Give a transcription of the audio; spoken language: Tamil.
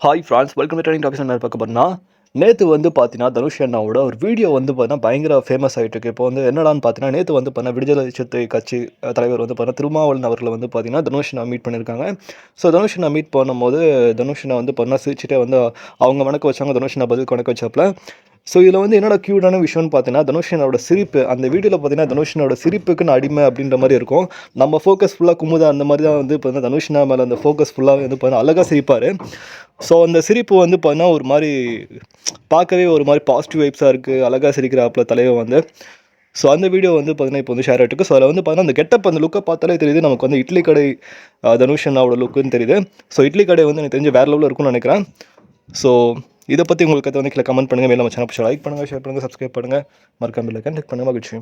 Hi friends welcome training topics என்ன பார்க்க போறோம்னா நேற்று வந்து பார்த்தீங்கன்னா தனுஷ் அண்ணாவோட ஒரு வீடியோ வந்து பார்த்தீங்கன்னா பயங்கர ஃபேமஸ் ஆகிட்டு இருக்கு இப்போ வந்து என்னடான்னு பார்த்தீங்கன்னா நேற்று வந்து பார்த்தீங்கன்னா விடுதலை சிறுத்தை கட்சி தலைவர் வந்து பார்த்தீங்கன்னா திருமாவளவன் அவர்களை வந்து பார்த்தீங்கன்னா தனுஷ் அண்ணா மீட் பண்ணியிருக்காங்க ஸோ தனுஷ் மீட் பண்ணும்போது தனுஷ் வந்து பார்த்தீங்கன்னா சிரிச்சுட்டே வந்து அவங்க வணக்க வச்சாங்க தனுஷ் பதில் வணக்க வச்சப்பல. ஸோ இதில் வந்து என்னோட க்யூட்டான விஷயம்னு பார்த்தீங்கன்னா தனுஷனோட சிரிப்பு அந்த வீடியோவில் பார்த்தீங்கன்னா தனுஷனோட சிரிப்புக்குன்னு அடிமை அப்படின்ற மாதிரி இருக்கும். நம்ம ஃபோக்கஸ் ஃபுல்லாக குமுதா அந்த மாதிரி தான் வந்து இப்போ வந்து தனுஷ்னா மேலே அந்த ஃபோக்கஸ் ஃபுல்லாகவே வந்து பார்த்தீங்கன்னா அழகாக சிரிப்பார். ஸோ அந்த சிரிப்பு வந்து பார்த்தீங்கன்னா ஒரு மாதிரி பார்க்கவே ஒரு மாதிரி பாசிட்டிவ் வைப்ஸாக இருக்குது அழகாக சிரிக்கிறாப்புல தலைவர் வந்து. ஸோ அந்த வீடியோ வந்து பார்த்தீங்கன்னா இப்போ வந்து ஷேர் ஆகிட்டு ஸோ அதில் வந்து பார்த்தீங்கன்னா அந்த கெட்டப் அந்த லுக்கை பார்த்தாலே தெரியுது. நமக்கு வந்து இட்லி கடை தனுஷ் அண்ணாவோட லுக்குன்னு தெரியுது. ஸோ இட்லி கடை வந்து எனக்கு தெரிஞ்சு வேறு லெவலில் இருக்கும்னு நினைக்கிறேன். ஸோ இதை பற்றி உங்களுக்கு வந்து கீழே கமெண்ட் பண்ணுங்கள் மேலே நம்ம சேனல் லைக் பண்ணுங்கள் ஷேர் பண்ணுங்கள் சப்ஸ்கிரைப் பண்ணுங்கள் மறக்காமல் இல்லை கண்டெக்ட் பண்ணுங்கள் மகிழ்ச்சி.